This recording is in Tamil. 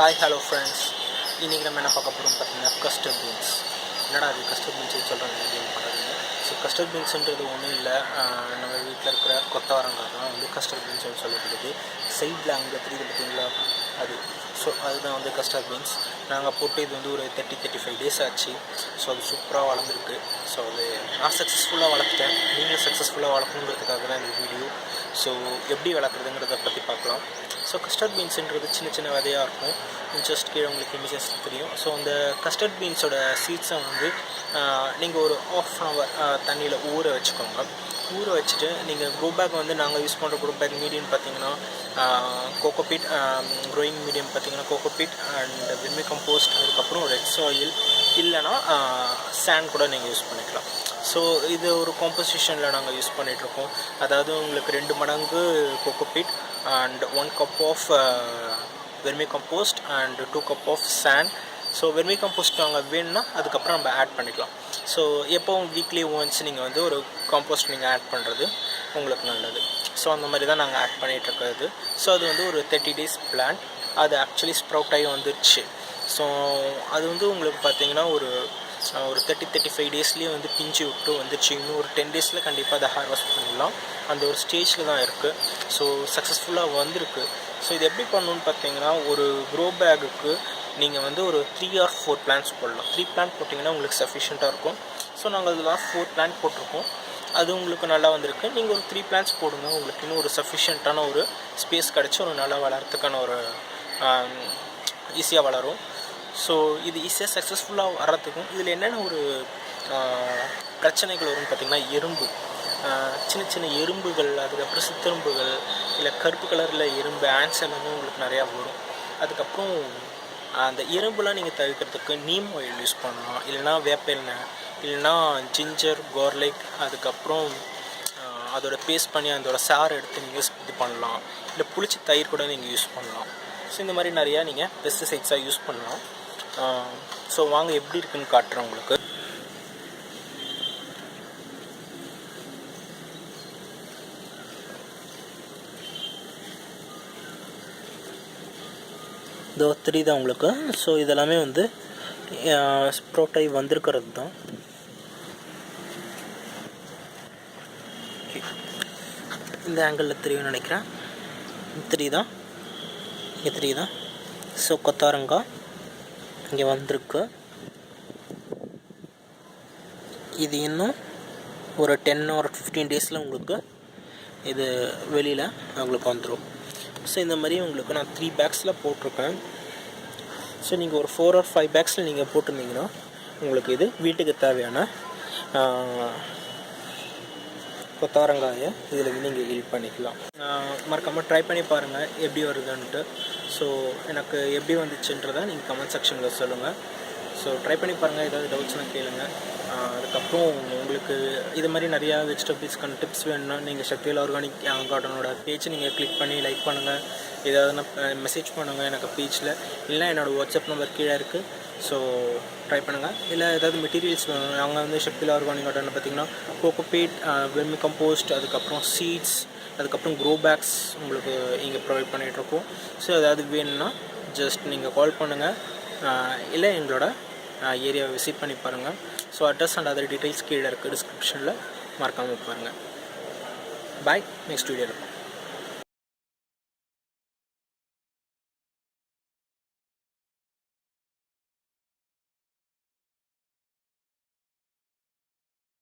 ஹாய் ஹலோ ஃப்ரெண்ட்ஸ் இன்றைக்கி நம்ம என்ன பார்க்க போகிறோம் பார்த்தீங்கன்னா கஸ்டர்ட் பீன்ஸ் என்னடா அது கஸ்டர்ட் பீன்ஸ் சொல்கிறாங்க பண்ணுறதுங்க ஸோ கஸ்டர்ட் பீன்ஸுன்றது ஒன்றும் இல்லை. நம்ம வீட்டில் இருக்கிற கொத்தவரங்காய் தான் வந்து கஸ்டர்ட் பீன்ஸ்னு சொல்லப்படுது. சைடில் அங்கே தெரியுது பார்த்தீங்களா? அது. ஸோ அதுதான் வந்து கஸ்டர்ட் பீன்ஸ் நாங்கள் போட்டு இது வந்து ஒரு தேர்ட்டி தேர்ட்டி ஃபைவ் டேஸ் ஆச்சு. ஸோ அது சூப்பராக வளர்ந்துருக்கு. ஸோ அது நான் சக்ஸஸ்ஃபுல்லாக வளர்த்துட்டேன். நீங்களும் சக்ஸஸ்ஃபுல்லாக வளர்க்கணுங்கிறதுக்காக தான் இந்த வீடியோ ஸோ எப்படி வளர்க்குறதுங்கிறத பற்றி பார்க்கலாம். ஸோ கஸ்டர்ட் பீன்ஸுன்றது சின்ன சின்ன விதையாக இருக்கும். ஜஸ்ட் கீழே உங்களுக்கு இமேஜஸ் தெரியும். ஸோ அந்த கஸ்டர்ட் பீன்ஸோட சீட்ஸை வந்து நீங்கள் ஒரு ஆஃப் அன் ஹவர் தண்ணியில் ஊற வச்சுக்கோங்க. ஊற வச்சுட்டு நீங்கள் க்ரோ பேக் வந்து நாங்கள் யூஸ் பண்ணுற க்ரோ பேக் மீடியம் பார்த்தீங்கன்னா கோகோபீட் க்ரோயிங் மீடியம் பார்த்தீங்கன்னா கோகோபீட் அண்ட் விம்மி கம்போஸ்ட் அதுக்கப்புறம் ரெட் சாயில் இல்லைன்னா சாண்ட் கூட நீங்கள் யூஸ் பண்ணிக்கலாம். ஸோ இது ஒரு காம்போசிஷனில் நாங்கள் யூஸ் பண்ணிகிட்ருக்கோம் அதாவது உங்களுக்கு ரெண்டு மடங்கு cocopeat and one cup of vermi compost and two cup of sand so vermi compost நாங்கள் வேணும்னா அதுக்கப்புறம் நம்ம ஆட் பண்ணிக்கலாம். ஸோ எப்போவும் வீக்லி ஒன்ஸ் நீங்கள் வந்து ஒரு காம்போஸ்ட் நீங்கள் ஆட் பண்ணுறது உங்களுக்கு நல்லது. ஸோ அந்த மாதிரி தான் நாங்கள் ஆட் பண்ணிகிட்ருக்கிறது ஸோ அது வந்து ஒரு தேர்ட்டி டேஸ் பிளான்ட் அது ஆக்சுவலி ஸ்ப்ரவுட் ஆகி வந்துருச்சு. ஸோ அது வந்து உங்களுக்கு பார்த்தீங்கன்னா ஒரு ஒரு தேர்ட்டி தேர்ட்டி ஃபைவ் டேஸ்லேயே வந்து பிஞ்சு விட்டு வந்துச்சு இன்னும் ஒரு டென் டேஸில் கண்டிப்பாக அதை ஹார்வெஸ்ட் பண்ணிடலாம். அந்த ஒரு ஸ்டேஜில் தான் இருக்குது ஸோ சக்ஸஸ்ஃபுல்லாக வந்திருக்கு. ஸோ இது எப்படி பண்ணணுன்னு பார்த்தீங்கன்னா ஒரு க்ரோ பேக்குக்கு நீங்கள் வந்து ஒரு த்ரீ ஆர் ஃபோர் பிளான்ஸ் போடலாம். த்ரீ பிளான் போட்டிங்கன்னா உங்களுக்கு சஃபிஷியண்ட்டாக இருக்கும். ஸோ நாங்கள் அதில் ஃபோர் பிளான் போட்டிருக்கோம். அது உங்களுக்கு நல்லா வந்திருக்கு. நீங்கள் ஒரு த்ரீ பிளான்ஸ் போடுங்க. உங்களுக்கு இன்னும் ஒரு சஃபிஷியண்ட்டான ஒரு ஸ்பேஸ் கிடச்சி ஒரு நல்லா வளர்கிறதுக்கான ஒரு ஈஸியாக வளரும். ஸோ இது ஈஸியாக சக்ஸஸ்ஃபுல்லாக வர்றதுக்கும் இதில் என்னென்ன ஒரு பிரச்சனைகள் வரும்னு பார்த்திங்கன்னா எறும்பு. சின்ன சின்ன எறும்புகள் அதுக்கப்புறம் சித்தெரும்புகள் இல்லை கருப்பு கலரில் எறும்பு ஆன்ஸ் எல்லாமே உங்களுக்கு நிறையா வரும். அதுக்கப்புறம் அந்த எறும்புலாம் நீங்கள் தவிர்க்கிறதுக்கு நீம் ஆயில் யூஸ் பண்ணலாம். இல்லைனா வேப்பெண்ணெய் இல்லைனா ஜிஞ்சர் கார்லிக் அதுக்கப்புறம் அதோட பேஸ்ட் பண்ணி அதோட சாறு எடுத்து நீங்கள் யூஸ் இது பண்ணலாம். இல்லை புளிச்ச தயிர் கூட நீங்கள் யூஸ் பண்ணலாம். ஸோ இந்த மாதிரி நிறையா நீங்கள் பெஸ்டிசைட்ஸாக யூஸ் பண்ணலாம். ஸோ வாங்க எப்படி இருக்குன்னு காட்டுறேன் உங்களுக்கு. இதோ தெரியுதா உங்களுக்கு. ஸோ இதெல்லாமே வந்து ஸ்ப்ரோட்டாய் வந்திருக்கிறது தான். இந்த ஆங்கிளில் தெரியும்னு நினைக்கிறேன். தெரியுதா இங்கே தெரியுதா ஸோ கொத்தாரங்காய். இங்கே வந்திருக்கு இது இன்னும் ஒரு டென் ஆர் ஃபிஃப்டீன் டேஸில் உங்களுக்கு இது வெளியில் உங்களுக்கு வந்துடும் ஸோ இந்த மாதிரி உங்களுக்கு நான் த்ரீ பேக்ஸில் போட்டிருக்கேன். ஸோ நீங்கள் ஒரு ஃபோர் ஆர் ஃபைவ் பேக்ஸில் நீங்கள் போட்டிருந்தீங்கன்னா உங்களுக்கு இது வீட்டுக்கு தேவையான கொத்தாரங்காயை இதில் நீங்கள் ஹெல்ப் பண்ணிக்கலாம். மறக்காமல் ட்ரை பண்ணி பாருங்கள் எப்படி வருதுன்ட்டு ஸோ எனக்கு எப்படி வந்துச்சுன்றதை நீங்கள் கமெண்ட் செக்ஷனில் சொல்லுங்கள் ஸோ ட்ரை பண்ணி பாருங்கள் ஏதாவது டவுட்ஸ்லாம் கேளுங்க. அதுக்கப்புறம் உங்களுக்கு இது மாதிரி நிறையா வெஜிடபிள்ஸ்க்கான டிப்ஸ் வேணும்னா நீங்கள் சக்தியில் ஆர்கானிக் கார்டனோட பேஜ் நீங்கள் கிளிக் பண்ணி லைக் பண்ணுங்கள் ஏதாவதுனா மெசேஜ் பண்ணுங்கள் எனக்கு பேஜில் இல்லை என்னோடய வாட்ஸ்அப் நம்பர் கீழே இருக்குது ஸோ ட்ரை பண்ணுங்கள் இல்லை ஏதாவது மெட்டீரியல்ஸ் வேணும் நாங்கள் வந்து சக்தியில் ஆர்கானிக் கார்டன் பார்த்திங்கன்னா கோகோபீட் வெர்மி கம்போஸ்ட் அதுக்கப்புறம் சீட்ஸ் அதுக்கப்புறம் க்ரோ பேக்ஸ் உங்களுக்கு இங்கே ப்ரொவைட் பண்ணிகிட்ருக்கோம் ஸோ ஏதாவது வேணும்னா ஜஸ்ட் நீங்கள் கால் பண்ணுங்கள் இல்லை எங்களோட ஏரியாவை விசிட் பண்ணி பாருங்கள் so address and other details கீழே இருக்குது டிஸ்கிரிப்ஷனில் மறக்காமல் பாருங்கள் பாய் நெக்ஸ்ட் வீடியோவில்